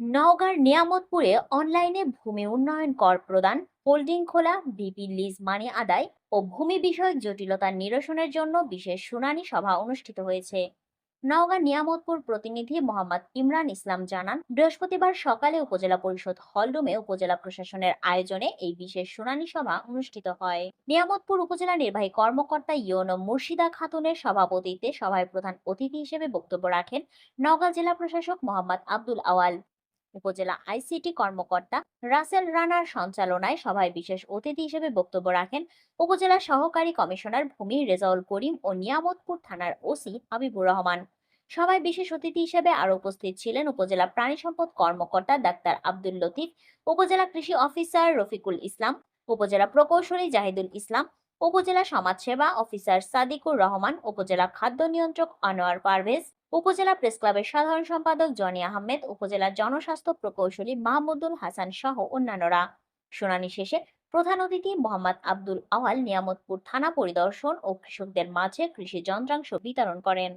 নওগাঁর নিয়ামতপুরে অনলাইনে ভূমি উন্নয়ন কর প্রদান, হোল্ডিং খোলা, বিপি লিজ মানি আদায় ও ভূমি বিষয়ক জটিলতা নিরসনের জন্য বিশেষ শুনানি সভা অনুষ্ঠিত হয়েছে। নওগাঁ নিয়ামতপুর প্রতিনিধি মোহাম্মদ ইমরান ইসলাম জানান, বৃহস্পতিবার সকালে উপজেলা পরিষদ হলরুমে উপজেলা প্রশাসনের আয়োজনে এই বিশেষ শুনানি সভা অনুষ্ঠিত হয়। নিয়ামতপুর উপজেলা নির্বাহী কর্মকর্তা ইয়নো মুর্শিদা খাতুনের সভাপতিত্বে সভায় প্রধান অতিথি হিসেবে বক্তব্য রাখেন নওগাঁ জেলা প্রশাসক মোহাম্মদ আব্দুল আওয়াল। উপজেলা আইসিটি কর্মকর্তা রাসেল রানার সঞ্চালনায় সভায় বিশেষ অতিথি হিসেবে বক্তব্য রাখেন উপজেলা সহকারী কমিশনার ভূমি রেজাউল করিম ও নিয়ামতপুর থানার ওসি হাবিবুর রহমান। সভায় বিশেষ অতিথি হিসেবে আরও উপস্থিত ছিলেন উপজেলা প্রাণী সম্পদ কর্মকর্তা ডাক্তার আব্দুল লতিফ, উপজেলা কৃষি অফিসার রফিকুল ইসলাম, উপজেলা প্রকৌশলী জাহিদুল ইসলাম, উপজেলা সমাজসেবা অফিসার সাদিকুর রহমান, উপজেলা খাদ্য নিয়ন্ত্রক আনোয়ার পারভেজ উপজেলা প্রেস ক্লাবের সাধারণ সম্পাদক জনি আহমেদ, উপজেলা জনস্বাস্থ্য প্রকৌশলী মাহমুদুল হাসান সহ অন্যান্যরা। শুনানি শেষে প্রধান অতিথি মোহাম্মদ আব্দুল আওয়াল নিয়ামতপুর থানা পরিদর্শন ও কৃষকদের মাঝে কৃষি যন্ত্রাংশ বিতরণ করেন।